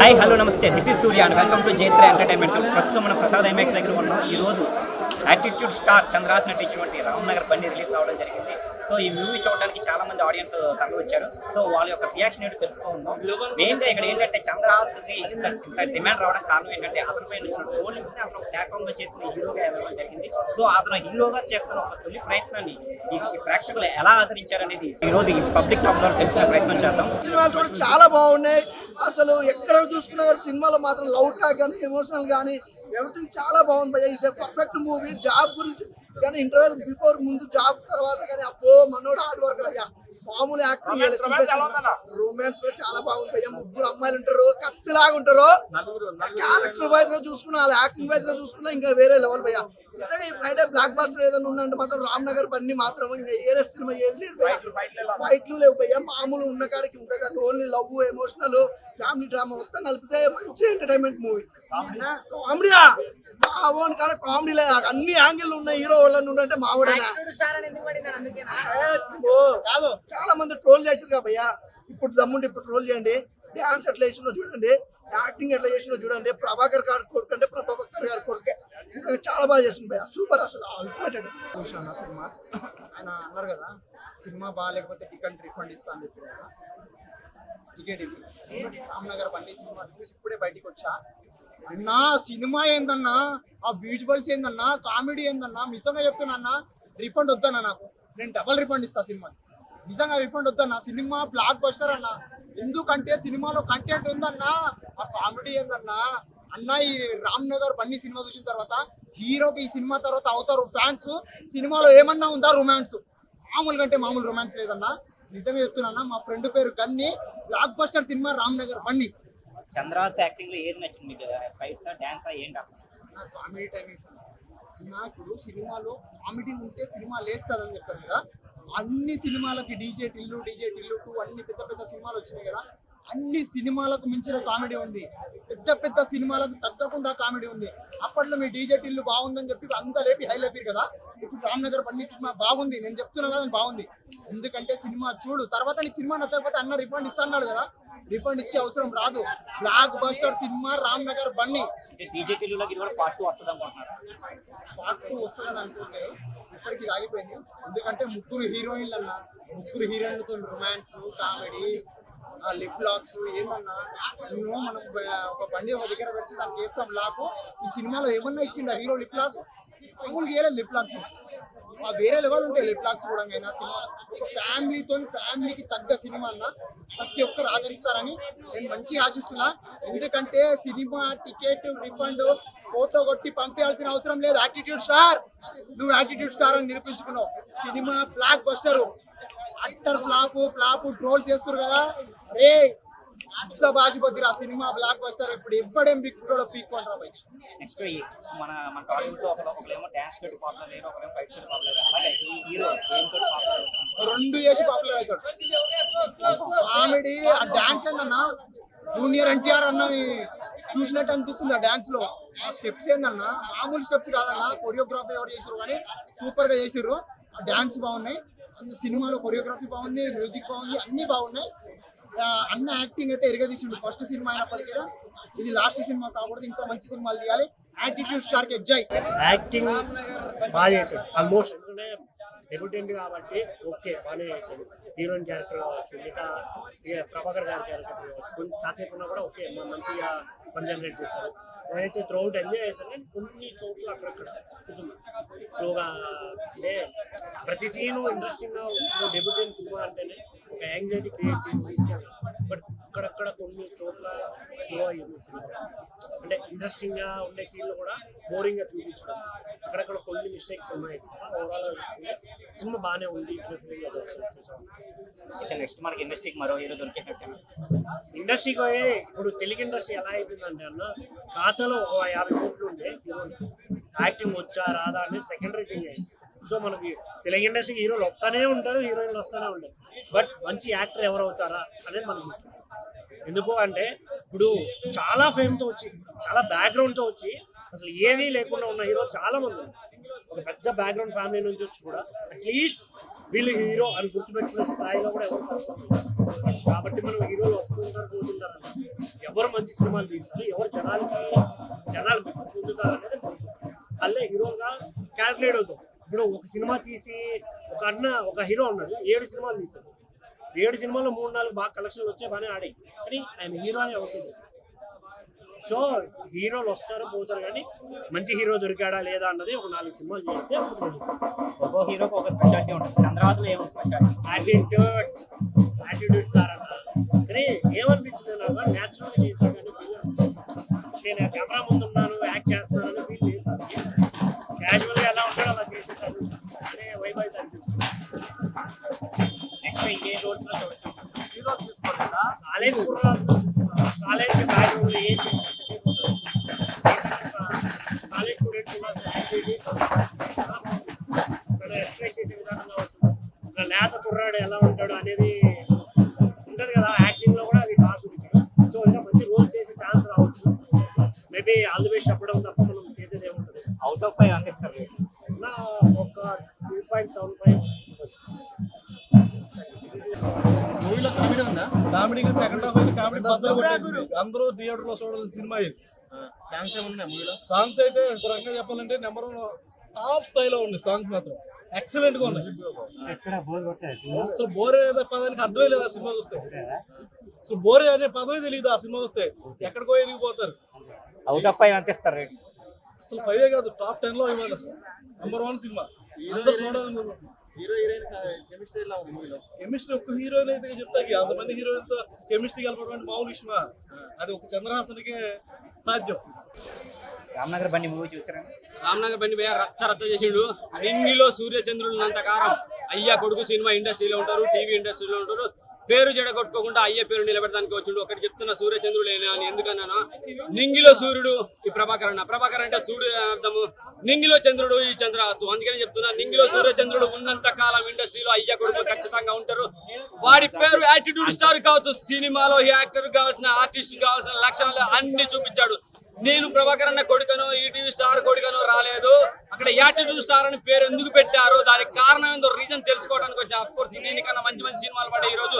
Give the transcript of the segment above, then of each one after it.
Hi hello నమస్తే. This is Surya and welcome to Jaitra entertainment ప్రస్తుతం మన Prasad MX దగ్గర ఉన్నాం. ఈ రోజు యాటిట్యూడ్ స్టార్ చంద్రాస్ నటించినటువంటి రామ్ నగర్ బండి రిలీజ్ కావడం జరిగింది. సో ఈ మూవీ చూడడానికి చాలా మంది ఆడియన్స్ తరలి వచ్చారు సో వాళ్ళ యొక్క రియాక్షన్ ఏంటో తెలుసుకుందాం. మెయిన్గా ఇక్కడ ఏంటంటే చంద్రహాస్కి ఇంత డిమాండ్ రావడం కారణం ఏంటంటే అతని పైన వచ్చిన ని అతను ప్లాట్ఫామ్లో చేసిన హీరోగా ఎదగడం జరిగింది. సో అతను హీరోగా చేస్తున్న ఒక తొలి ప్రయత్నాన్ని ప్రేక్షకులు ఎలా ఆదరించారనేది ఈ రోజు ఈ పబ్లిక్ టాక్ ద్వారా తెలిసిన ప్రయత్నం చేద్దాం. సినిమాలు చూడ చాలా బాగున్నాయి. అసలు ఎక్కడ చూసుకున్నా సినిమాలో మాత్రం లవ్ ట్రాక్ కానీ ఎమోషనల్ కానీ ఎవ్రీథింగ్ చాలా బాగుంది భయ్య. ఈజ్ పర్ఫెక్ట్ మూవీ జాబ్ గురించి కానీ ఇంటర్వెల్ బిఫోర్ ముందు జాబ్ తర్వాత కానీ అబ్బో మనోడు హార్డ్ వర్కర్ అయ్యా. మామూలు యాక్టింగ్ రొమాన్స్ కూడా చాలా బాగుంది భయ్య ముగ్గురు అమ్మాయిలు ఉంటారు కత్తిలాగా ఉంటారు. క్యారెక్టర్ వైజ్గా చూసుకున్నా వాళ్ళ యాక్టింగ్ వైజ్గా చూసుకున్నా ఇంకా వేరే లెవెల్ భయ్య నిజంగా ఈ ఫ్రైడే బ్లాక్ బాస్టర్ ఏదైనా ఉందంటే మాత్రం రామ్ నగర్ బండి మాత్రం ఇంకా ఏ సినిమా ఏది లేదు భయ్య ఫైట్లు లేవు భయ్య. మామూలు ఉన్న కాడికి ఉంటాయి కదా. Only love emotional family drama మొత్తం కలిపితే మంచి ఎంటర్టైన్మెంట్ మూవీ కామెడీయా మా ఓన్ కాడ కామెడీ లేదు అన్ని యాంగిల్ ఉన్న హీరో వాళ్ళని ఉండంటే మావాడేనా చాలా మంది ట్రోల్ చేసారు కదా భయ్య. ఇప్పుడు దమ్ముంటే ఇప్పుడు ట్రోల్ చేయండి. డ్యాన్స్ ఎట్లా చేసిందో చూడండి. యాక్టింగ్ ఎట్లా చేసిందో చూడండి. ప్రభాకర్ గారి కొడుకు అంటే ప్రభాకర్ గారి కొడుకే. చాలా బాగా చేసింది భయ సూపర్ అసలు. అల్టిమేటెడ్ చూసాను సినిమా. ఆయన అన్నారు కదా సినిమా బాగాలేకపోతే టికెట్ రిఫండ్ ఇస్తా అని చెప్పారు కదా. టికెట్ ఇది. రామ్నగర్ బండి సినిమా చూసి ఇప్పుడే బయటికి వచ్చా. అన్నా సినిమా ఏందన్నా? ఆ విజువల్స్ ఏందన్నా? కామెడీ ఏందన్నా? నిజంగా చెప్తున్నా రిఫండ్ వద్దన్నా నాకు. నేను డబల్ రిఫండ్ ఇస్తా సినిమా నిజంగా రిఫండ్ వద్దన్నా. సినిమా బ్లాక్ బస్టర్ అన్నా. ఎందుకంటే సినిమాలో కంటెంట్ ఉందన్నా ఆ కామెడీ ఏందన్నా? అన్న ఈ రామ్ నగర్ బన్నీ సినిమా చూసిన తర్వాత హీరోకి ఈ సినిమా తర్వాత అవుతారు ఫ్యాన్స్ సినిమాలో ఏమన్నా ఉందా రొమాన్స్ మామూలుగా అంటే మామూలు రొమాన్స్ లేదన్నా. నిజంగా చెప్తున్నా మా ఫ్రెండ్ పేరు Ganni blockbuster cinema Ram Nagar Bandi Chandrahas యాక్టింగ్లో ఏది నచ్చింది మీకు? ఫైట్స్ డాన్స్ ఏంటి? కామెడీ టైమింగ్స్ అన్న. నా ఇప్పుడు సినిమాలో కామెడీ ఉంటే సినిమా లేస్తుందని చెప్తారు కదా అన్ని సినిమాలకి DJ Tillu DJ Tillu two అన్ని పెద్ద పెద్ద సినిమాలు వచ్చినాయి కదా. అన్ని సినిమాలకు మించిన కామెడీ ఉంది. పెద్ద పెద్ద సినిమాలకు తగ్గకుండా కామెడీ ఉంది. అప్పట్లో మీ డీజే టిల్లు బాగుందని చెప్పి అంతా లేపి హై లేపారు కదా. ఇప్పుడు రామ్ నగర్ బండి సినిమా బాగుంది. నేను చెప్తున్నా కదా బాగుంది. ఎందుకంటే సినిమా చూడు తర్వాత నీకు సినిమా నచ్చకపోతే అన్న రిఫండ్ ఇస్తా అన్నాడు కదా. రిఫండ్ ఇచ్చే అవసరం రాదు. Blockbuster cinema Ram Nagar part two వస్తుందని అనుకుంటే ఇప్పటికి ఆగిపోయింది. ఎందుకంటే ముగ్గురు హీరోయిన్లు అన్న ముగ్గురు హీరోయిన్లతో రొమాన్స్ కామెడీ లిప్ లాక్స్ ఏమన్నా నేను మనం ఒక బండి ఒక దగ్గర పెడితే దానికి వేస్తాం లాక్. ఈ సినిమాలో ఏమన్నా ఇచ్చిండు hero lip lock lip locks ఆ వేరే లెవెల్ ఉంటాయి లిప్ లాక్స్ కూడా అయినా సినిమా. ఒక ఫ్యామిలీతో ఫ్యామిలీకి తగ్గ సినిమా అన్న ప్రతి ఒక్కరు ఆదరిస్తారని నేను మంచి ఆశిస్తున్నా. ఎందుకంటే సినిమా టికెట్ రిఫండ్ ఫోటో కొట్టి పంపించాల్సిన అవసరం లేదు. యాటిట్యూడ్ స్టార్ నువ్వు యాటిట్యూడ్ స్టార్ అని నిరూపించుకున్నావు. Cinema blockbuster utter flop flop troll చేస్తారు కదా. రే బాసిపోద్ది ఆ సినిమా బ్లాక్ బస్టర్ ఇప్పుడు ఎవ్వడేం పిక్కుంటాడో పీక్కుంటారా బయట నెక్స్ట్ మన మన టాలీవుడ్లో ఒకరు ఒకరేమో డాన్స్ పెట్టి పాపులర్ లేరు ఒకరేమో ఫైట్ పెట్టి పాపులర్ అలాగే హీరో గేమ్ తోటి పాపులర్ రెండు చేసి పాపులర్ అవుతాడు. కామెడీ ఆ డాన్స్ ఏందన్నా? జూనియర్ ఎన్టీఆర్ అన్నది చూసినట్టు అనిపిస్తుంది ఆ డాన్స్లో. ఆ స్టెప్స్ ఏందన్నా? మామూలు స్టెప్స్ కాదన్నా కొరియోగ్రఫీ ఎవరు చేసారు కానీ సూపర్గా చేసారు ఆ డాన్స్ బాగున్నాయి. సినిమాలో కొరియోగ్రఫీ బాగుంది మ్యూజిక్ బాగుంది అన్ని బాగున్నాయి. అన్న యాక్టింగ్ అయితే ఎరగదీసిండు. ఫస్ట్ సినిమా అయినప్పటికీ ఇది లాస్ట్ సినిమా కాకూడదు ఇంకా మంచి సినిమాలు తీయాలి. యాటిట్యూడ్ స్టార్కి ఎగ్జాయ్ యాక్టింగ్ బాగా చేశాడు. ఆల్మోస్ట్ ఎందుకంటే డెబ్యూటెంట్ కాబట్టి ఓకే బాగానే చేశాడు. హీరోయిన్ క్యారెక్టర్ కావచ్చు మిగతా ప్రభాకర్ గారి క్యారెక్టర్ కావచ్చు కొంచెం కాసేపు ఉన్నా కూడా ఓకే మంచిగా ఫన్ జనరేట్ చేశారు నేనైతే త్రౌట్ ఎంజాయ్ చేశాను కొన్ని చోట్ల అక్కడక్కడ కొంచెం స్లోగా అంటే ప్రతి సీను ఇంట్రెస్టింగ్గా డెబ్యూటెంట్ సినిమా అంటేనే ఒక యాంగ్జైటీ క్రియేట్ చేసి తీసుకెళ్ళాలి. బట్ అక్కడక్కడ కొన్ని చోట్ల స్లో అయ్యింది సినిమా. అంటే ఇంట్రెస్టింగ్గా ఉండే సీన్లు కూడా బోరింగ్గా చూపించడం. అక్కడక్కడ కొన్ని మిస్టేక్స్ ఉన్నాయి. ఓవరాల్ సినిమా బాగానే ఉంది అయితే నెక్స్ట్ మనకి ఇండస్ట్రీకి మరో హీరో దొరికేటట్టే ఇండస్ట్రీకి పోయి ఇప్పుడు తెలుగు ఇండస్ట్రీ ఎలా అయిపోయిందంటే అన్న ఖాతాలో ఒక యాభై కోట్లు ఉండే యాక్టింగ్ వచ్చా రాదా అనేది సెకండరీ థింగ్ అయింది సో మనకి తెలుగు ఇండస్ట్రీకి హీరోలు వస్తానే ఉంటారు హీరోయిన్లు వస్తూనే ఉంటారు. బట్ మంచి యాక్టర్ ఎవరు అవుతారా అనేది మనం ఎందుకు అంటే ఇప్పుడు చాలా ఫేమ్తో వచ్చి చాలా బ్యాక్గ్రౌండ్తో వచ్చి అసలు ఏమీ లేకుండా ఉన్న హీరో చాలా మంది ఒక పెద్ద బ్యాక్గ్రౌండ్ ఫ్యామిలీ నుంచి వచ్చి కూడా అట్లీస్ట్ వీళ్ళు హీరో అని గుర్తుపెట్టుకునే స్థాయిలో కూడా ఎవరు కాబట్టి మనం హీరోలు వస్తుంటారు పోతుంటారు ఎవరు మంచి సినిమాలు తీస్తారు ఎవరు జనాలకి జనాలు మెప్పు పొందుతారు అనేది అల్లే హీరోగా క్యాల్కులేట్ అవుతాం. ఇప్పుడు ఒక సినిమా తీసి ఒక అన్న ఒక హీరో ఉన్నాడు. ఏడు సినిమాలు తీశాడు. ఏడు సినిమాలో మూడు నాలుగు బాగా కలెక్షన్లు వచ్చే పని ఆడాయి కానీ ఆయన హీరో అని అవుతుంది సో హీరోలు వస్తారు పోతారు కానీ మంచి హీరో దొరికాడా లేదా అన్నది ఒక నాలుగు సినిమాలు చేస్తే అప్పుడు తెలుస్తుంది ఒక్కో హీరోకి ఒక స్పెషాలిటీ ఉంటుంది. చంద్రహాసులో ఏమో స్పెషాలిటీ యాటిట్యూడ్ యాటిట్యూడ్ అన్న. కానీ ఏమనిపించింది నాకు? న్యాచురల్గా చేశాడు కానీ నేను కెమెరా ముందు ఉన్నాను యాక్ట్ చేస్తున్నాను ఫీల్ లేదు. నెక్స్ట్ ఏ రోల్స్లో కాలేజ్ కాలేజ్ బ్యాక్గ్రౌండ్లో ఏం చేస్తారు కామెడీకి సెకండ్ హాఫ్ అయితే కామెడీ బద్దలు కొట్టేసింది. అందరూ థియేటర్లో చూడాల్సిన సినిమా ఇది. సాంగ్స్ ఏమున్నాయి మూవీలో? సాంగ్స్ అయితే ఒక రకంగా చెప్పాలంటే నెంబర్ వన్ టాప్ స్థాయిలో ఉన్నాయి సాంగ్స్ మాత్రం. ఎక్సలెంట్గా ఉన్నాయి. అసలు బోర్ అనే పదానికి అర్థమే లేదు ఆ సినిమా చూస్తే. అసలు బోర్ అనే పదమే తెలియదు ఆ సినిమా చూస్తే. ఎక్కడికో ఎదిగిపోతారు. అవుట్ ఆఫ్ ఫైవ్ అందిస్తారు రేట్. అసలు ఫైవే కాదు టాప్ టెన్లో ఇవ్వాలి అసలు. Number one cinema. అందరూ చూడాలని హీరో హీరోయిన్ కెమిస్ట్రీ ఎలా ఉంది మూవీలో? కెమిస్ట్రీ ఒక్క హీరోయిన్ అయితే చెప్తాకి అంతమంది హీరోయిన్తో కెమిస్ట్రీ కలపడం అంటే మామూలు విషయమా అది ఒక చంద్రహాసన్కే సాధ్యం. రామ్నగర్ బండి మూవీ చూసారా? రామ్నగర్ బండి మీద రచ్చ రచ్చ చేసిండు. నింగిలో సూర్యచంద్రులు ఉన్నంత కారం. అయ్యా కొడుకు సినిమా ఇండస్ట్రీలో ఉంటారు టీవీ ఇండస్ట్రీలో ఉంటారు. పేరు జడగొట్టుకోకుండా అయ్యే పేరు నిలబెట్టడానికి వచ్చిండు. ఒకటి చెప్తున్న సూర్యచంద్రుడు అని. ఎందుకన్నాను? నింగిలో సూర్యుడు ఈ ప్రభాకర్ అన్న. ప్రభాకర్ అంటే సూర్యుడు అర్థము. నింగిలో చంద్రుడు ఈ చంద్రహాసు అందుకని చెప్తున్నా నింగిలో సూర్యచంద్రుడు ఉన్నంత కాలం ఇండస్ట్రీలో అయ్య కొడుకు ఖచ్చితంగా ఉంటారు. వాడి పేరు యాటిట్యూడ్ స్టార్ కావచ్చు. సినిమాలో యాక్టర్ కావాల్సిన ఆర్టిస్ట్ కావాల్సిన లక్షణాలు అన్ని చూపించాడు. నేను ప్రభాకర్ అన్న కొడుకను ఈటీవీ స్టార్ కొడుకను రాలేదు. అక్కడ యాటిట్యూడ్ స్టార్ అని పేరు ఎందుకు పెట్టారు దానికి కారణం ఏందో రీజన్ తెలుసుకోవడానికి వచ్చా. అఫ్ కోర్స్ దీనికన్నా మంచి మంచి సినిమాలు పడ్డాయి ఈ రోజు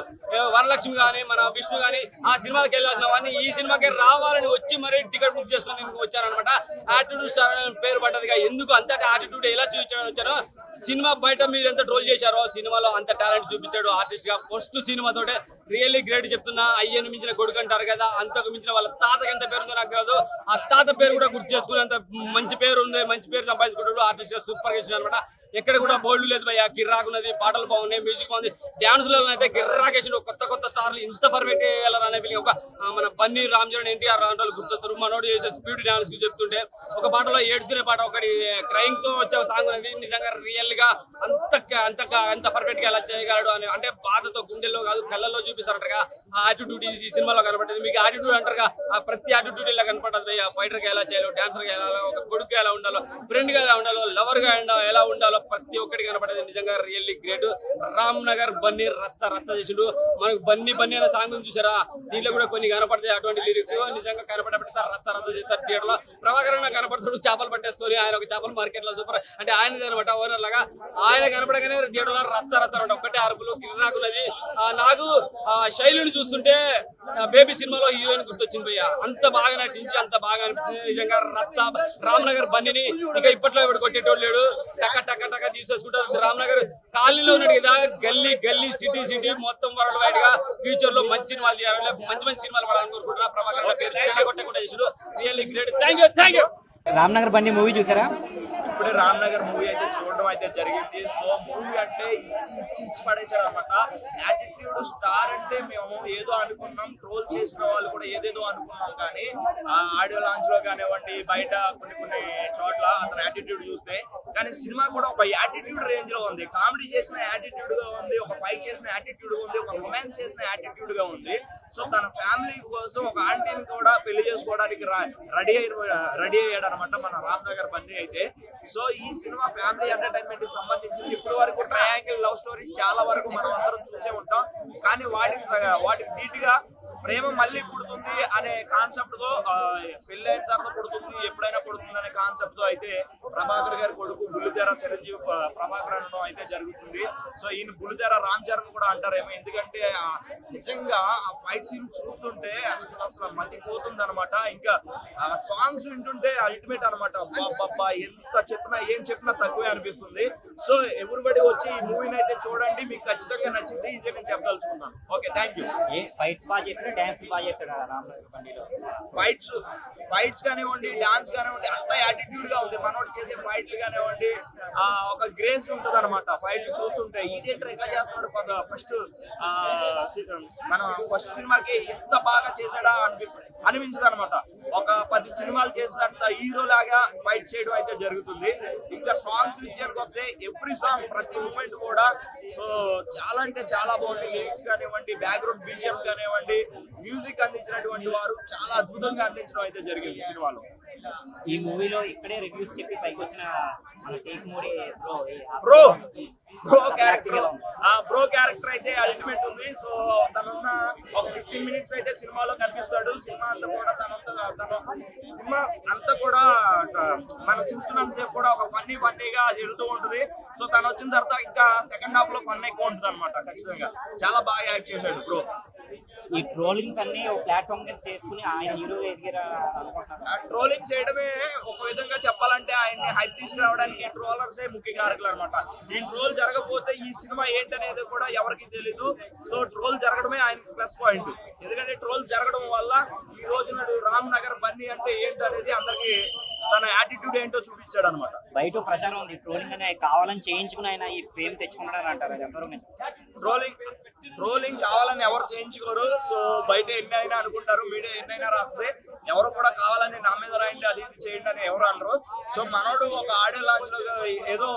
వరలక్ష్మి కానీ మన విష్ణు కానీ ఆ సినిమాకి వెళ్ళాల్సిన వాడిని ఈ సినిమాకి రావాలని వచ్చి మరీ టికెట్ బుక్ చేసుకొని వచ్చారనమాట యాటిట్యూడ్ స్టార్ అనే పేరు పడ్డదిగా ఎందుకు అంత యాటిట్యూడ్ ఎలా చూపించడం వచ్చానో సినిమా బయట మీరు ఎంత ట్రోల్ చేశారో సినిమాలో అంత టాలెంట్ చూపించాడు ఆర్టిస్ట్గా ఫస్ట్ సినిమా తోటే రియల్లీ గ్రేట్ చెప్తున్నా అయ్యను మించిన కొడుకు అంటారు కదా అంతకు మించిన వాళ్ళ తాతకి ఎంత పేరు ఉందో నాకు కాదు ఆ తాత పేరు కూడా గుర్తు చేసుకునేంత మంచి పేరు ఉంది మంచి పేరు సంపాదించుకుంటాడు ఆర్టిస్ట్గా సూపర్గా ఇచ్చిన అనమాట. ఎక్కడ కూడా బోల్డ్ లేదు భయ్య. కిర్రాక్ ఉన్నది పాటలు బాగున్నాయి మ్యూజిక్ బాగుంది. డాన్స్లలో అయితే గిర్రాకేసిన కొత్త కొత్త స్టార్లు ఇంత పర్ఫెక్ట్ వేయాలనే ఫీలింగ్ ఒక మన బన్నీ రామ్ చరణ్ ఎన్టీఆర్ లాంటి గుర్తొస్తారు. మనోడు చేసే స్పీడ్ డాన్స్ చెప్తుంటే ఒక పాటలో ఏడ్చుకునే పాట ఒకటి క్రైమ్తో వచ్చే సాంగ్ అనేది నిజంగా రియల్గా అంత అంత అంత పర్ఫెక్ట్గా ఎలా చేయగలడు అని. అంటే బాధతో గుండెల్లో కాదు కళ్ళల్లో చూపిస్తారంటారుగా. ఆ యాటిట్యూడ్ ఈ సినిమాలో కనపడుతుంది మీకు యాటిట్యూడ్ అంటారుగా ఆ ప్రతి యాటిట్యూడ్ ఇలా కనపడుతుంది ఫైటర్గా ఎలా చేయాలో డాన్సర్గా ఎలా ఒక కొడుకు ఎలా ఉండాలో ఫ్రెండ్గా ఎలా ఉండాలో లవర్గా ఎలా ఉండాలో ప్రతి ఒక్కటి కనపడేది. నిజంగా రియల్లీ గ్రేట్ రామ్ నగర్ బన్నీ రచ్చ రచ్చ చేసిండు. మనకు బన్నీ బన్నీ అనే సాంగ్ చూసారా? దీంట్లో కూడా కొన్ని కనపడతాయి అటువంటి లిరిక్స్ నిజంగా కనపడబెడతారు రచ్చ రచ్చ చేస్తారు థియేటర్లో ప్రభాకర్ కనపడతాడు చేపలు పట్టేసుకొని ఆయన ఒక చేపల మార్కెట్లో సూపర్ అంటే ఆయన అనమాట ఓనర్ లాగా. ఆయన కనపడగానే థియేటర్లో రచ్చ రచ్చ అనమాట. ఒకటే అరుపులు కిరణాకులు అది నాకు శైలిని చూస్తుంటే బేబీ సినిమాలో హీరోయిన్ గుర్తొచ్చింది భయ్య. అంత బాగా నటించి అంత బాగా అనిపించింది. నిజంగా రచ్చ రామ్ నగర్ బన్నీని ఇక ఇప్పట్లో ఇప్పుడు కొట్టేటోడు లేడు. టక్క టక్క టక తీసేసుకుంటారు. రామ్నగర్ కాలనీలో ఉన్నాడు కదా గల్లీ గల్లీ సిటీ సిటీ మొత్తం వరల్డ్ వైడ్గా ఫ్యూచర్లో మంచి సినిమాలు తీయాలి మంచి మంచి సినిమాలు పడాలని కోరుకుంటున్నా ప్రభాకర్ పేరు చెడగొట్టకుండా చేసాడు really great thank you thank you Ramnagar Bandi movie చూసారా? ఇప్పుడే రామ్ నగర్ మూవీ అయితే చూడడం అయితే జరిగింది. సో మూవీ అంటే ఇచ్చి ఇచ్చి ఇచ్చి పడేశాడు అనమాట యాటిట్యూడ్ స్టార్ అంటే మేము ఏదో అనుకున్నాం ట్రోల్ చేసిన వాళ్ళు కూడా ఏదేదో అనుకున్నాం కానీ ఆ ఆడియో లాంచ్లో కానివ్వండి బయట కొన్ని కొన్ని చోట్ల అతని యాటిట్యూడ్ చూస్తే కానీ సినిమా కూడా ఒక యాటిట్యూడ్ రేంజ్లో ఉంది. కామెడీ చేసిన యాటిట్యూడ్గా ఉంది ఒక ఫైట్ చేసిన యాటిట్యూడ్ ఉంది ఒక రొమాన్స్ చేసిన యాటిట్యూడ్గా ఉంది. సో తన ఫ్యామిలీ కోసం ఒక ఆంటీని కూడా పెళ్ళి చేసుకోవడానికి రెడీ అయి రెడీ అయ్యాడు అనమాట మన రామ్ నగర్ బండి అయితే. సో ఈ సినిమా ఫ్యామిలీ ఎంటర్టైన్మెంట్కి సంబంధించింది ఇప్పటి వరకు ట్రయాంగిల్ లవ్ స్టోరీస్ చాలా వరకు మనం అందరం చూసే ఉంటాం. కానీ వాటికి వాటికి ధీటుగా ప్రేమ మళ్ళీ పుడుతుంది అనే కాన్సెప్ట్తో పెళ్ళి అయిన తర్వాత పుడుతుంది ఎప్పుడైనా పుడుతుంది అనే కాన్సెప్ట్తో అయితే ప్రభాకర్ గారి కొడుకు బుల్లితెర చిరంజీవి ప్రభాకర్ అనడం అయితే జరుగుతుంది. సో ఈయన బుల్లితెర రామ్ చరణ్ కూడా అంటారేమో. ఎందుకంటే నిజంగా ఆ ఫైట్ సీన్ చూస్తుంటే అసలు అసలు మతి పోతుంది అనమాట ఇంకా సాంగ్స్ వింటుంటే అల్టిమేట్ అనమాట అబ్బా ఎంత చెప్పినా ఏం చెప్పినా తక్కువే అనిపిస్తుంది. సో ఎవరిబడి వచ్చి ఈ మూవీని అయితే చూడండి మీకు ఖచ్చితంగా నచ్చింది. ఇదే నేను చెప్పదలుచుకున్నాను. ఓకే థ్యాంక్ యూ ఫైట్స్ బాగా చేస్తాడు డాన్స్ బాగా చేస్తాడు ఫైట్స్ ఫైట్స్ కానివ్వండి డాన్స్ కానివ్వండి అంత యాటిట్యూడ్గా ఉంది. మనోడు చేసే ఫైట్లు కానివ్వండి ఆ ఒక గ్రేస్ ఉంటుంది అనమాట ఫైట్ చూస్తుంటే ఇదేంటర్ ఎట్లా చేస్తున్నాడు ఫస్ట్ మన ఫస్ట్ సినిమాకి ఎంత బాగా చేశాడా అనిపిస్తుంది అనిపించదు అనమాట ఒక పది సినిమాలు చేసినంత హీరో లాగా ఫైట్ చేయడం అయితే జరుగుతుంది. ఇంకా సాంగ్స్ విషయానికి వస్తే ఎవ్రీ సాంగ్ ప్రతి మూమెంట్ కూడా సో చాలా అంటే చాలా బాగుంది. లిరిక్స్ కానివ్వండి బ్యాక్గ్రౌండ్ బీజిఎం కానివ్వండి మ్యూజిక్ అందించినటువంటి వారు చాలా అద్భుతంగా అందించడం అయితే జరిగింది సినిమాలో. ఈ మూవీలో ఇక్కడే రివ్యూస్ చెప్పి పైకి వచ్చిన మన టేక్ మోడీ బ్రో బ్రో బ్రో క్యారెక్టర్. ఆ బ్రో క్యారెక్టర్ అయితే అల్టిమేట్ ఉంది. సో తనున్న ఒక ఫిఫ్టీన్ మినిట్స్ అయితే సినిమాలో కనిపిస్తాడు. సినిమా అంతా కూడా తనంతా తను సినిమా అంతా కూడా మనం చూస్తున్నంత సేపు కూడా ఒక ఫన్నీ ఫన్నీగా వెళ్తూ ఉంటుంది. సో తను వచ్చిన తర్వాత ఇంకా సెకండ్ హాఫ్లో ఫన్ ఎక్కువ ఉంటుంది అనమాట ఖచ్చితంగా. చాలా బాగా యాక్ట్ చేశాడు బ్రో. ఈ ట్రోలింగ్స్ అన్ని ఒక ప్లాట్ఫామ్ మీద చేసుకుని ఆయన హీరోగా ఎదిగారా ట్రోలింగ్ చేయడమే ఒక విధంగా చెప్పాలంటే ఆయన్ని హైప్ తీసుకురావడానికి ట్రోలర్స్ ముఖ్య కారకులు అనమాట ఈ ట్రోల్ జరగకపోతే ఈ సినిమా ఏంటనేది కూడా ఎవరికి తెలీదు. సో ట్రోల్ జరగడమే ఆయనకి ప్లస్ పాయింట్. ఎందుకంటే ట్రోల్ జరగడం వల్ల ఈ రోజు నాడు రామ్ నగర్ బన్నీ అంటే ఏంటనేది అందరికి తన యాటిట్యూడ్ ఏంటో చూపించాడు అనమాట బయట ప్రచారం ఉంది. ట్రోలింగ్ అనే కావాలని చేయించుకుని ఆయన ఈ ఫేమ్ తెచ్చుకున్నాడని అంటారు? ట్రోలింగ్ ట్రోలింగ్ కావాలని ఎవరు చేయించుకోరు. సో బయట ఎన్ని అయినా అనుకుంటారు మీడియా ఎన్ని అయినా రాస్తే ఎవరు కూడా కావాలని నా మీద రాయండి అది ఇది చేయండి అని ఎవరు అనరు. సో మనోడు ఒక ఆడియో లాంచ్లో ఏదో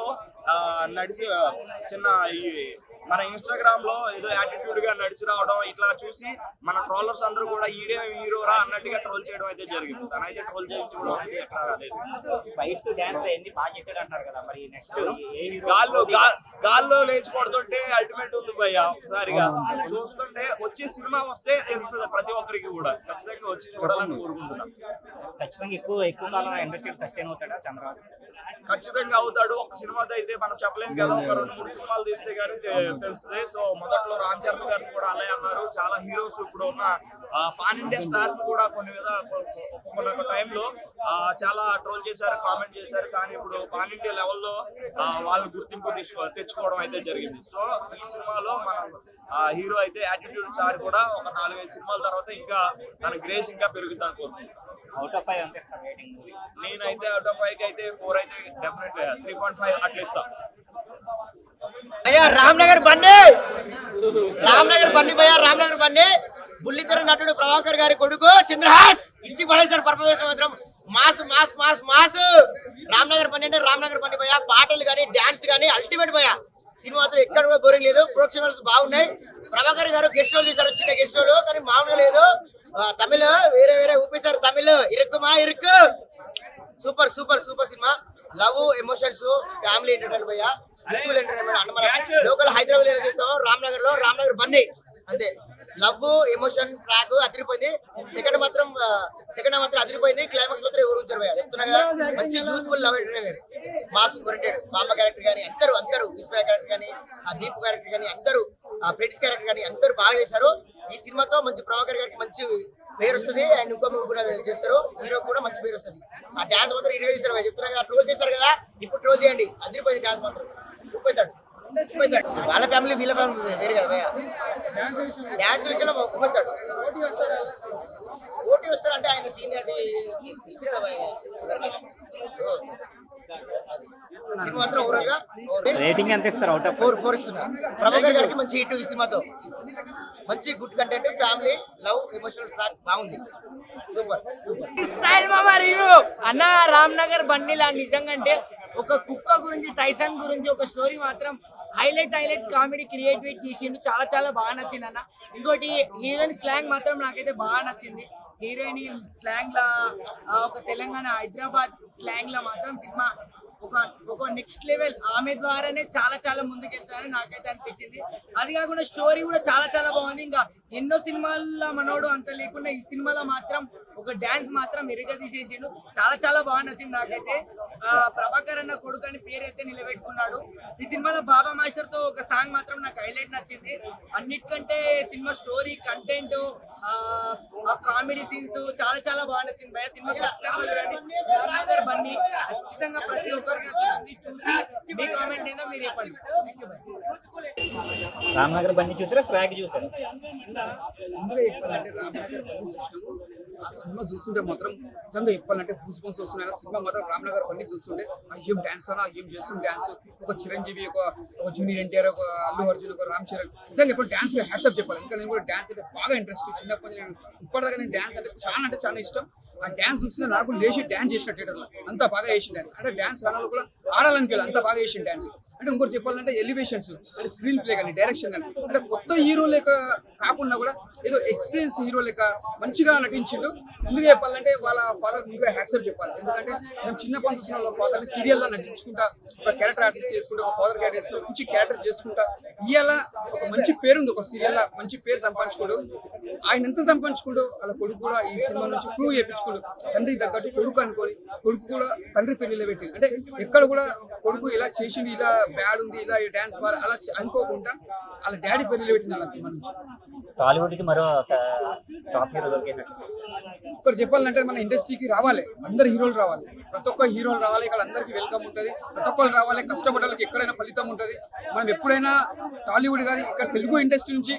నడిచి చిన్న ఈ మన ఇన్స్టాగ్రామ్లో ఏదో యాటిట్యూడ్గా నడిచి రావడం ఇట్లా చూసి మన ట్రోలర్స్ అందరూ కూడా ఈడే హీరో రా అన్నట్టుగా ట్రోల్ చేయడం అయితే జరిగింది. తనైతే ట్రోల్ చేయించుకోవడం అయితే ఎక్కడ రాలేదు. ఫైట్స్ డాన్స్ ఎన్ని బాగా చేశాడు అంటారు కదా మరి నెక్స్ట్ గాల్లో గాల్లో లేచి కొడుతుంటే అల్టిమేట్ ఉంది భయ్య ఒకసారిగా. చూస్తుంటే వచ్చే సినిమా వస్తే తెలుస్తుంది ప్రతి ఒక్కరికి కూడా. ఖచ్చితంగా వచ్చి చూడాలని కోరుకుంటున్నాం. ఖచ్చితంగా ఎక్కువ ఎక్కువ కాలం ఇండస్ట్రీ సస్టైన్ అవుతాడా చంద్రబాబు ఖచ్చితంగా అవుతాడు. ఒక సినిమాతో అయితే మనం చెప్పలేము కదా. ఒక రెండు మూడు సినిమాలు తీస్తే గానీ తెలుస్తుంది. సో మొదట్లో రామ్ చరణ్ గారు కూడా అలాగే అన్నారు. చాలా హీరోస్ ఇప్పుడు ఉన్న ఆ, పాన్ ఇండియా స్టార్ కూడా కొన్ని విధ ఒక్కొక్క టైంలో చాలా ట్రోల్ చేశారు కామెంట్ చేశారు. కానీ ఇప్పుడు పాన్ ఇండియా లెవెల్లో వాళ్ళు గుర్తింపు తీసుకో తెచ్చుకోవడం అయితే జరిగింది. సో ఈ సినిమాలో మన హీరో అయితే యాటిట్యూడ్ సార్ కూడా ఒక నాలుగైదు సినిమాల తర్వాత ఇంకా తన గ్రేస్ ఇంకా పెరుగుతుంది. అనుకుంటున్నాను అవుట్ ఆఫ్ ఫైవ్ ఎంత రేటింగ్ మూవీ నేనైతే అవుట్ ఆఫ్ ఫైవ్ అయితే ఫోర్ అయితే డెఫినెట్ త్రీ పాయింట్ ఫైవ్ అట్లా ఇస్తా. భయ్యా రామ్నగర్ బండి! రామ్నగర్ బండి భయ్యా రామ్నగర్ బండి! బుల్లితెర నటుడు ప్రభాకర్ గారి కొడుకు చంద్రహాస్! ఇచ్చి పడేశారు పర్ఫార్మెన్స్ మాత్రం mass mass mass mass! Ramnagar Bandi అంటే రామ్నగర్ బండి భయ్యా. పాటలు కానీ డాన్స్ కానీ అల్టిమేట్ భయ్యా. సినిమా మాత్రం ఎక్కడ కూడా బోరింగ్ లేదు. ప్రొడక్షనల్స్ బాగున్నాయి. ప్రభాకర్ గారు గెస్ట్ రోల్ చేశారు చిన్న గెస్ట్ రోల్ కానీ మామూలుగా లేదు. ఆ, తమిళ్ వేరే వేరే ఊపేశారు తమిళ్. ఇరుక్కుమా ఇరుక్కు. Super super super cinema. Love emotions family entertain భయ్యా. యూట్యూబ్ ఎంటర్టైన్మెంట్ మనం లోకల్ హైదరాబాద్లో చేస్తాం. రామ్నగర్లో రామ్నగర్ బన్నీ అంతే. లవ్ ఎమోషన్ ట్రాక్ అదిరిపోయింది. సెకండ్ మాత్రం సెకండ్ మాత్రం అదిరిపోయింది. క్లైమాక్స్ మాత్రం ఎవరు ఉంచారు భయ్యా? చెప్తున్నా కదా. మంచి youthful love entertainer mass oriented బామ్మ క్యారెక్టర్ కానీ అందరూ అందరూ విస్మయ క్యారెక్టర్ కానీ ఆ దీప్ క్యారెక్టర్ కానీ అందరూ ఆ ఫ్రెండ్స్ క్యారెక్టర్ కానీ అందరూ బాగా చేశారు. ఈ సినిమాతో మంచి ప్రభాకర్ గారికి మంచి పేరు వస్తుంది. అండ్ ఇంకో మూవీ కూడా చేస్తారు. హీరో కూడా మంచి పేరు వస్తుంది. ఆ డాన్స్ మాత్రం ఇరవై చేశారు భయ్యా. చెప్తున్నా ట్రోల్ చేశారు కదా ఇప్పుడు ట్రోల్ చేయండి. అదిరిపోయింది డాన్స్ మాత్రం. ఉప్పేశాడు. ఉప్పేశాడు. వాళ్ళ ఫ్యామిలీ వీళ్ళ ఫ్యామిలీ వేరు కదా భయ్యా. డాన్స్ విషయంలో ఉప్పేశాడు. ఓటీ వస్తారంటే ఆయన సీనియర్ తెలుసు కదా భయ్యా. సినిమా మాత్రం ఓవరాల్గా రేటింగ్ ఎంత ఇస్తారు అవుట్ ఆఫ్ ఫోర్ ఫోర్ ఇస్తున్నా ప్రభాకర్ గారికి మంచి హిట్ ఈ సినిమాతో. మంచి good content family love emotional track బాగుంది. సూపర్ సూపర్ స్టైల్ మామా రివ్యూ అన్న రామ్ నగర్ బండిలా నిజంగా అంటే ఒక కుక్క గురించి టైసన్ గురించి ఒక స్టోరీ మాత్రం హైలైట్ హైలైట్ కామెడీ క్రియేటివిటీ చేసిండు. చాలా చాలా బాగా నచ్చింది అన్న. ఇంకోటి హీరోయిన్ స్లాంగ్ మాత్రం నాకైతే బాగా నచ్చింది. హీరోయిన్ స్లాంగ్ లా ఒక తెలంగాణ హైదరాబాద్ స్లాంగ్ లా మాత్రం సినిమా ఒక ఒక నెక్స్ట్ లెవెల్ ఆమె ద్వారానే చాలా చాలా ముందుకెళ్తారని నాకైతే అనిపించింది. అది కాకుండా స్టోరీ కూడా చాలా చాలా బాగుంది. ఇంకా ఎన్నో సినిమాల్లో మనోడు అంత లేకుండా ఈ సినిమాలో మాత్రం ఒక డాన్స్ మాత్రం ఇరుగ తీసేసిండు చాలా చాలా బాగా నచ్చింది నాకైతే. ప్రభాకర్ అన్న కొడుకు అని పేరు అయితే నిలబెట్టుకున్నాడు. ఈ సినిమాలో బాబా మాస్టర్తో ఒక సాంగ్ మాత్రం నాకు హైలైట్ నచ్చింది. అన్నిటికంటే సినిమా స్టోరీ కంటెంట్ ఆ కామెడీ సీన్స్ చాలా చాలా బాగా నచ్చింది భయ సినిమా ఖచ్చితంగా చూడండి. రామ్నగర్ బన్నీ ఖచ్చితంగా ప్రతి ఒక్కరికి నచ్చుతుంది. చూసి మీ కామెంట్ ఏందో మీరు చెప్పండి. థ్యాంక్ యూ రామ్నగర్ బండి చూసారా? స్వాగ్ చూసారా? రామ్నగర్ సినిమా చూస్తుంటే మాత్రం నిజంగా చెప్పాలంటే గూస్ బంప్స్ వస్తున్నాయి. సినిమా మాత్రం రామ్నగర్ బండి చూస్తుంటే అయ్యం డాన్స్ అనా అయ్యం చేస్తుంది డాన్స్ ఒక చిరంజీవి ఒక ఒక జూనియర్ ఎన్టీఆర్ ఒక అల్లు అర్జున్ ఒక రామ్ చరణ్. నిజంగా ఇప్పుడు డాన్స్ హ్యాట్సప్ చెప్పాలి. ఎందుకంటే నేను కూడా డాన్స్ అంటే బాగా ఇంట్రెస్ట్ చిన్నప్పటి నుంచి నేను ఇప్పటిదాకా నేను డాన్స్ అంటే చాలా అంటే చాలా ఇష్టం. ఆ డాన్స్ చూస్తే నాకు లేచి డాన్స్ చేసిన థియేటర్లో అంత బాగా చేసిన డాన్స్ అంటే డాన్స్ రాణాలు కూడా ఆడాలనిపించాలి అంత బాగా చేసిన డాన్స్ అంటే ఇంకోటి చెప్పాలంటే ఎలివేషన్స్ అంటే స్క్రీన్ ప్లే కానీ డైరెక్షన్ కానీ. అంటే కొత్త హీరో లేక కాకుండా కూడా ఏదో ఎక్స్పీరియన్స్ హీరో లేక మంచిగా నటించిండు. ముందుగా చెప్పాలంటే వాళ్ళ ఫాదర్ ముందుగా హ్యాట్సప్ చెప్పాలి. ఎందుకంటే మేము చిన్నప్పటి చూసిన వాళ్ళ ఫాదర్ని సీరియల్లో నటించుకుంటా ఒక క్యారెక్టర్ ఆర్టిస్ట్ చేసుకుంటా ఒక ఫాదర్ క్యారెక్టర్స్ మంచి క్యారెక్టర్ చేసుకుంటా ఇవాళ ఒక మంచి పేరు ఉంది ఒక సీరియల్ మంచి పేరు సంపాదించుకోడు. ఆయన ఎంత సంపాదించుకుంటూ వాళ్ళ కొడుకు కూడా ఈ సినిమా నుంచి ప్రూవ్ చేయించుకోడు. తండ్రి తగ్గట్టు కొడుకు అనుకొని కొడుకు కూడా తండ్రి పెళ్ళిలో పెట్టింది అంటే ఎక్కడ కూడా కొడుకు ఇలా చేసిండు ఇలా బ్యాడ్ ఉంది ఇలా డాన్స్ బాగా అలా అనుకోకుండా వాళ్ళ డాడీ పెళ్ళిలో పెట్టింది వాళ్ళ సినిమా నుంచి. టాలీవుడ్కి మరో టాప్ హీరో ఒకరు చెప్పాలంటే మన ఇండస్ట్రీకి రావాలి అందరు హీరోలు రావాలి. ప్రతి ఒక్క హీరోలు రావాలి ఇక్కడ అందరికి వెల్కమ్ ఉంటుంది. ప్రతి ఒక్కరు రావాలి కష్టపడాలకి ఎక్కడైనా ఫలితం ఉంటుంది. మనం ఎప్పుడైనా టాలీవుడ్ కాదు ఇక్కడ తెలుగు ఇండస్ట్రీ నుంచి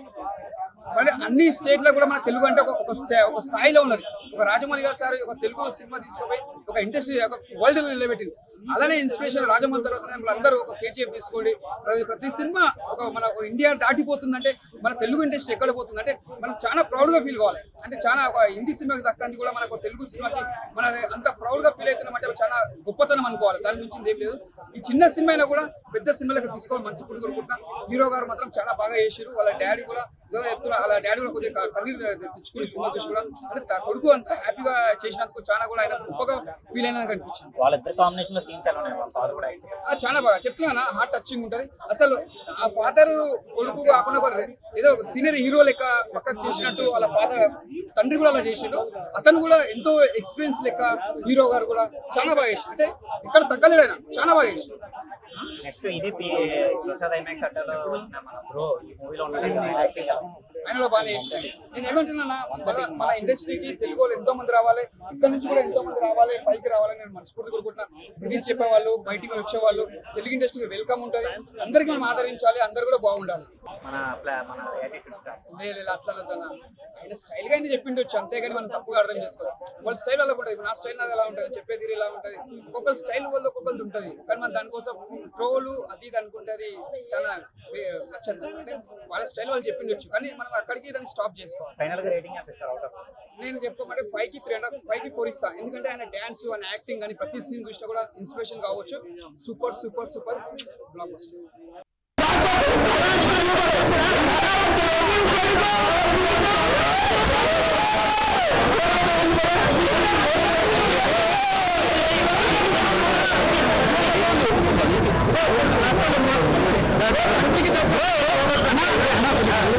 మరి అన్ని స్టేట్లో కూడా మన తెలుగు అంటే ఒక ఒక స్థాయిలో ఉన్నది. ఒక రాజమౌళి గారు సార్ ఒక తెలుగు సినిమా తీసుకుపోయి ఒక ఇండస్ట్రీ ఒక వరల్డ్ నిలబెట్టింది. అలానే ఇన్స్పిరేషన్ రాజమౌళి తర్వాత అందరూ ఒక కేజీఎఫ్ తీసుకోండి. ప్రతి సినిమా ఒక మన ఇండియా దాటిపోతుందంటే మన తెలుగు ఇండస్ట్రీ ఎక్కడ పోతుందంటే మనం చాలా ప్రౌడ్గా ఫీల్ కావాలి. అంటే చాలా ఒక హిందీ సినిమాకి దక్కంది కూడా మనకు తెలుగు సినిమాకి మన అంత ప్రౌడ్గా ఫీల్ అవుతున్నాం అంటే చాలా గొప్పతనం అనుకోవాలి. దాని మించింది ఏం లేదు. ఈ చిన్న సినిమా అయినా కూడా పెద్ద సినిమాలకు తీసుకోవాలి. మంచి పుడి కోరుకుంటున్నా హీరో గారు మాత్రం చాలా బాగా చేసారు వాళ్ళ డాడీ కూడా ఏదో చెప్తున్నా. డాడీ కూడా కొద్దిగా కన్నీరు తెచ్చుకుని సినిమా చూసి కూడా అంటే కొడుకు అంత హ్యాపీగా చేసినందుకు చాలా కూడా ఆయన గొప్పగా ఫీల్ అయినది అనిపించింది. వాళ్ళిద్దరు కాంబినేషన్ ఆ, చాలా బాగా చెప్తున్నా హార్ట్ టచింగ్ ఉంటుంది. అసలు ఆ ఫాదర్ కొడుకు కాకుండా ఒక ఏదో ఒక సీనియర్ హీరో లెక్క పక్క చేసినట్టు వాళ్ళ ఫాదర్ తండ్రి కూడా అలా చేసిండు. అతను కూడా ఎంతో ఎక్స్పీరియన్స్ లెక్క హీరో గారు కూడా చాలా బాగా చేసి అంటే ఇక్కడ తగ్గలేడు ఆయన చాలా బాగా చేసి నెక్స్ట్ ఇది ప్రసాద్ ఐమాక్స్ అడ్డాలో వచ్చిన మన బ్రో ఈ మూవీలో ఉన్నాడు యాక్టింగ్ ఎలా ఉంది? ఆయన కూడా బాగా చేశారు నేను ఏమంటున్నా మన మన ఇండస్ట్రీకి తెలుగు వాళ్ళు ఎంతో మంది రావాలి. ఇక్కడ నుంచి కూడా ఎంతో మంది రావాలి పైకి రావాలని నేను మనస్ఫూర్తి కోరుకుంటున్నా. రివ్యూస్ చెప్పేవాళ్ళు బయటికి వచ్చేవాళ్ళు తెలుగు ఇండస్ట్రీకి వెల్కమ్ ఉంటుంది. అందరికీ మనం ఆదరించాలి అందరు కూడా బాగుండాలి. మన లేదు అట్లా. ఆయన స్టైల్గా ఆయన చెప్పిండొచ్చు అంతేగాని మనం తప్పుగా అర్థం చేసుకోవాలి. వాళ్ళ స్టైల్ అలా ఉంటుంది నా స్టైల్ నాది ఎలా ఉంటుంది చెప్పే తీరు ఎలా ఉంటుంది. ఒక్కొక్కరి స్టైల్ వల్ల ఒక్కొక్కరిది ఉంటుంది. కానీ మనం దానికోసం ట్రోలు అది ఇది అనుకుంటే అది చాలా నచ్చదు. అంటే వాళ్ళ స్టైల్ వాళ్ళు చెప్పిండొచ్చు కానీ మనం అక్కడికి దాన్ని స్టాప్ చేసుకోవాలి. నేను చెప్పమంటే ఫైవ్కి త్రీ అండ్ హాఫ్ ఫైవ్కి ఫోర్ ఇస్తా. ఎందుకంటే ఆయన డాన్స్ ఆయన యాక్టింగ్ కానీ ప్రతి సీన్ చూసినా కూడా ఇన్స్పిరేషన్ కావచ్చు. Super super super blockbuster నవ్వుతున్నప్పుడు నాకు నాకు